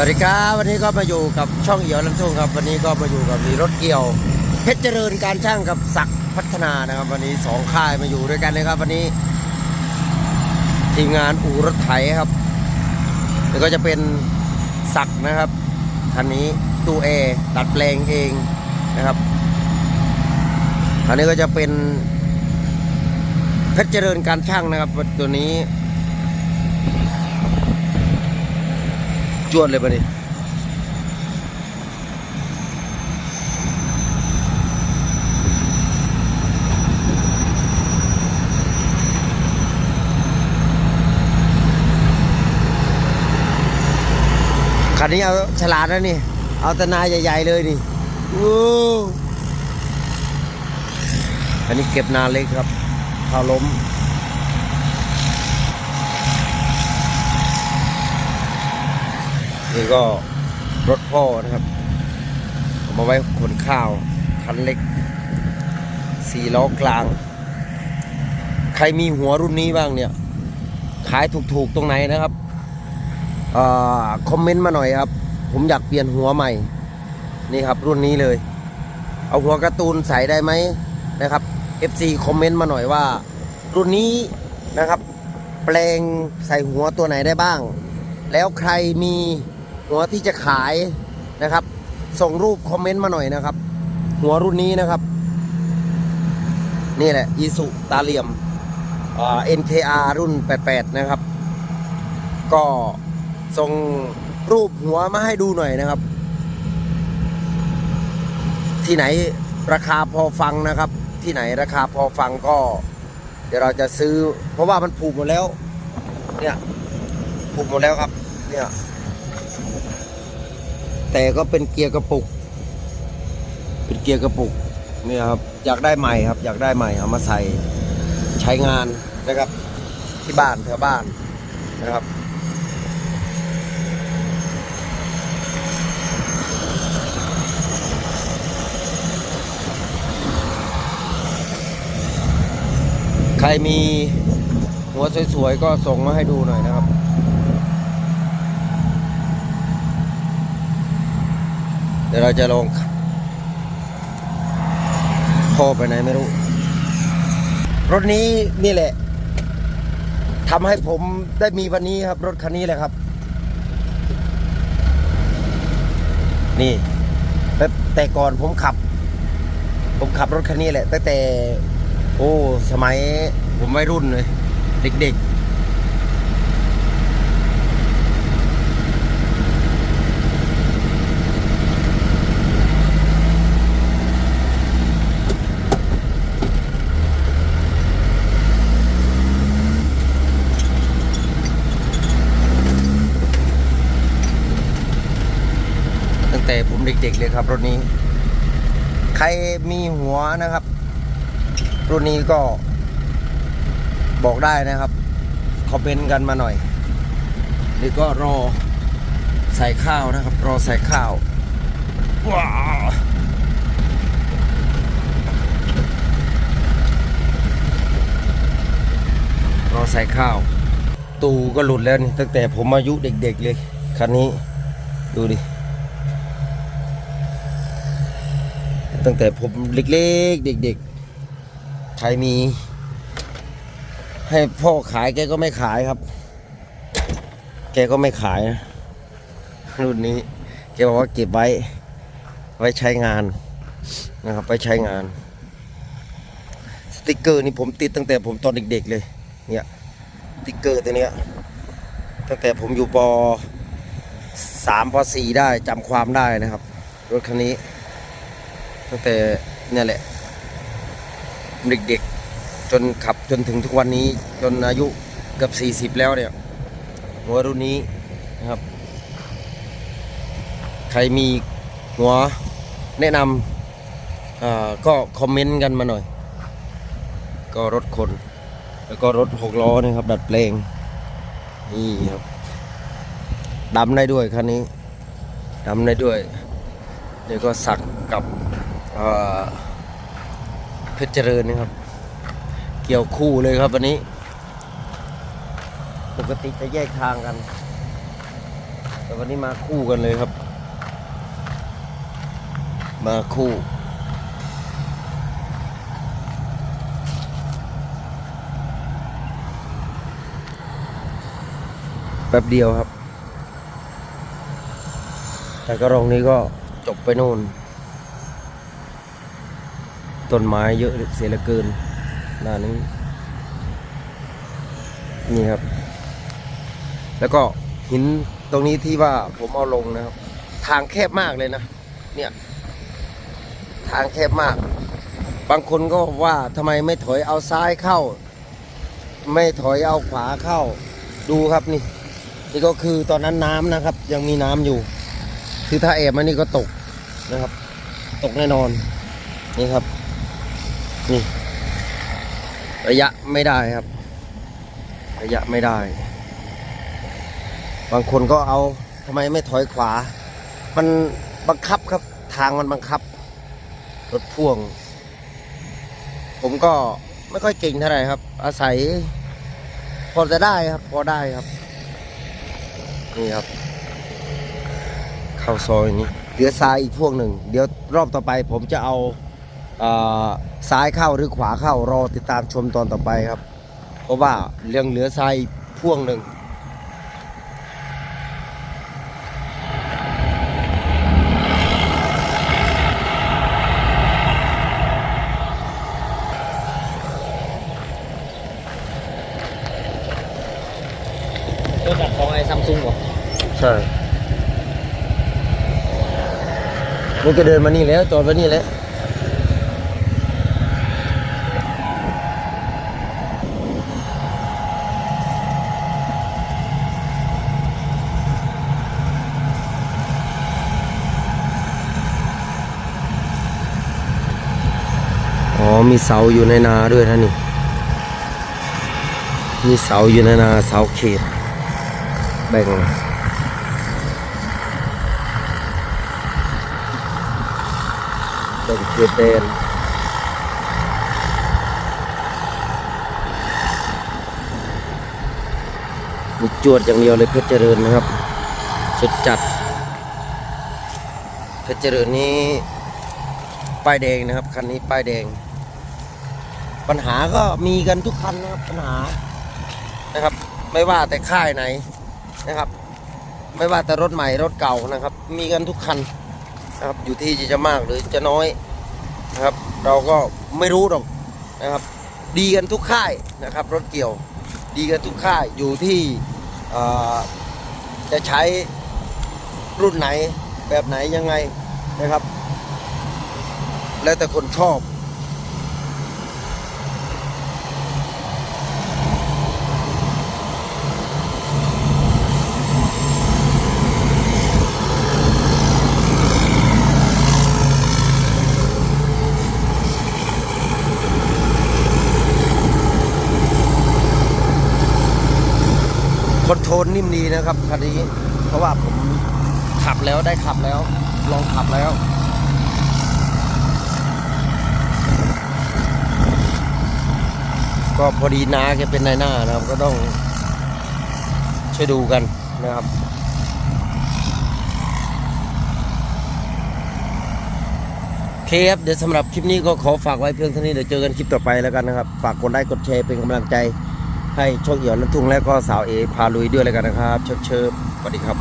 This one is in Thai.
วัสดีครับวันนี้ก็มาอยู่กับช่องเหี่ยวลำทุ่งครับ วันนี้ก็มาอยู่กับมีรถเกี่ยวเพชรเจริญการช่างกับศักพัฒนานะครับ วันนี้สองค่ายมาอยู่ด้วยกันเลยครับ วันนี้ ทีมงานอู่รถไถครับแล้วก็จะเป็นศักนะครับคันนี้ตู้เอดัดแปลงเองนะครับคันนี้ก็จะเป็นเพชรเจริญการช่างนะครับ ตัวนี้ วดเลยปะนี่คันนี้เอาฉลาดแล้วนี่ เอาแตนาใหญ่ๆเลยนี่โอ้อันนี้เก็บนาเล็กครับข้าล้ม นี่ก็รถพ่อนะครับเอามาไว้ขนข้าวคันเล็กสี่ล้อกลาง ใครมีหัวรุ่นนี้บ้างเนี่ย ขายถูกๆตรงไหนนะครับอ่อคอมเมนต์มาหน่อยครับ ผมอยากเปลี่ยนหัวใหม่ นี่ครับรุ่นนี้เลย เอาหัวการ์ตูนใส่ได้ไหมนะครับ FC คอมเมนต์มาหน่อยว่า รุ่นนี้นะครับ แปลงใส่หัวตัวไหนได้บ้าง แล้วใครมี หัวที่จะขายนะครับ ส่งรูปคอมเมนต์มาหน่อยนะครับ หัวรุ่นนี้นะครับ นี่แหละอีสุตาเหลี่ยมอ่า NKR รุ่น 88 นะครับ ก็ส่งรูปหัวมาให้ดูหน่อยนะครับ ที่ไหนราคาพอฟังนะครับ ที่ไหนราคาพอฟังก็ เดี๋ยวเราจะซื้อ เพราะว่ามันผูกหมดแล้ว เนี่ยผูกหมดแล้วครับ เนี่ย แต่ก็เป็นเกียร์กระปุก เป็นเกียร์กระปุกเนี่ยครับอยากได้ใหม่ครับ อยากได้ใหม่เอามาใส่ใช้งานนะครับ ที่บ้านแถวบ้านนะครับใครมีหัวสวยๆก็ส่งมาให้ดูหน่อยนะครับ ดี๋ยวเราจะลงพ่อไปไหนไม่รู้ รถนี้นี่แหละทำให้ผมได้มีวันนี้ครับ รถคันนี้แหละครับ นี่แต่แต่ก่อนผมขับ ผมขับรถคันนี้แหละตั้งแต่ โอ้ สมัยผมวัยรุ่นเลย เด็กๆ ตั้งแต่ผมเด็กเลยครับรถนี้ ใครมีหัวนะครับ รุ่นนี้ก็บอกได้นะครับ คอมเมนต์กันมาหน่อยนี่ก็รอใส่ข้าวนะครับ รอใส่ข้าวว้าวรอใส่ข้าว ตูก็หลุดแล้วนี่ตั้งแต่ผมอายุเด็กๆเลย คันนี้ ดูดิ ตั้งแต่ผมเล็กๆ เด็กๆ ใครมี ให้พ่อขายแกก็ไม่ขายครับ แกก็ไม่ขายนะรุ่นนี้แกบอกว่าเก็บไว้ ไว้ใช้งานนะครับไว้ใช้งาน สติกเกอร์นี่ผมติดตั้งแต่ผมตอนเด็กๆเลย เนี่ยสติกเกอร์ตัวเนี้ยตั้งแต่ผมอยู่ปสามปสี่ได้จำความได้นะครับ รถคันนี้ ตั้งแต่เนี่ยแหละ เด็กๆ จนขับจนถึงทุกวันนี้จนอายุเกือบ40 แล้วเนี่ยหัวรุ่นนี้นะครับ ใครมีหัวแนะนำก็คอมเมนต์กันมาหน่อย ก็รถคน แล้วก็รถหกล้อนะครับ ดัดแปลงนี่ครับดำได้ด้วยคันนี้ดำได้ด้วย เดี๋ยวก็สักกับ เพชรเจริญนะครับ เกี่ยวคู่เลยครับวันนี้ ปกติจะแยกทางกัน แต่วันนี้มาคู่กันเลยครับ มาคู่แป๊บเดียวครับ แต่กระรองนี้ก็จบไปนู่น ต้นไม้เยอะเสียเหลือเกินหน้านี้นี่ครับ แล้วก็หินตรงนี้ที่ว่าผมเอาลงนะครับ ทางแคบมากเลยนะ เนี่ย ทางแคบมาก บางคนก็ว่าทำไมไม่ถอยเอาซ้ายเข้า ไม่ถอยเอาขวาเข้า ดูครับนี่ นี่ก็คือตอนนั้นน้ำนะครับ ยังมีน้ำอยู่ คือถ้าแอบมานี่ก็ตกนะครับ ตกแน่นอนนี่ครับ นี่ ระยะไม่ได้ครับ ระยะไม่ได้ บางคนก็เอาทำไมไม่ถอยขวา มันบังคับครับ ทางมันบังคับ รถพ่วง ผมก็ไม่ค่อยเก่งเท่าไหร่ครับ อาศัย พอจะได้ครับ พอได้ครับ นี่ครับ เข้าซอยนี้เหลือซ้ายอีกพวกหนึ่ง เดี๋ยวรอบต่อไปผมจะเอา เอ่อ ซ้ายเข้าหรือขวาเข้ารอติดตามชมตอนต่อไปครับ เพราะว่าเรื่องเหลือซ้ายอีกพ่วงหนึ่งโทรศัพท์ของไอ้ซัมซุงเหรอใช่มันก็เดินมานี่แล้วจอดไว้นี่แล้ว มีเสาอยู่ในนาด้วยท่านนี่ มีเสาอยู่ในนาเสาเขตแบ่งแบ่งเขตแดนมีจวดอย่างเดียวเลยเพชรเจริญนะครับ สุดจัด เพชรเจริญนี้ป้ายแดงนะครับ คันนี้ป้ายแดง ปัญหาก็มีกันทุกคันนะครับปัญหานะครับ ไม่ว่าแต่ค่ายไหนนะครับ ไม่ว่าแต่รถใหม่รถเก่านะครับ มีกันทุกคันนะครับอยู่ที่จะมากหรือจะน้อยนะครับ เราก็ไม่รู้หรอกนะครับ ดีกันทุกค่ายนะครับ รถเกี่ยวดีกันทุกค่ายอยู่ที่จะใช้รุ่นไหนแบบไหนยังไงนะครับ แล้วแต่คนชอบ คอนโทรลนิ่มดีนะครับคันนี้ เพราะว่าผมขับแล้วได้ขับแล้ว ลองขับแล้วก็พอดีนาแกเป็นนายหน้านะครับ ก็ต้องช่วยดูกันนะครับ เคครับเดี๋ยวสำหรับคลิปนี้ก็ขอฝากไว้เพียงเท่านี้เดี๋ยวเจอกันคลิปต่อไปแล้วกันนะครับ ฝากกดไลค์กดแชร์เป็นกำลังใจ ให้ช่องเหี่ยวนันทุ่งและก็สาวเอพาลุยด้วยแล้วกันนะครับ เชิญเชิญสวัสดีครับ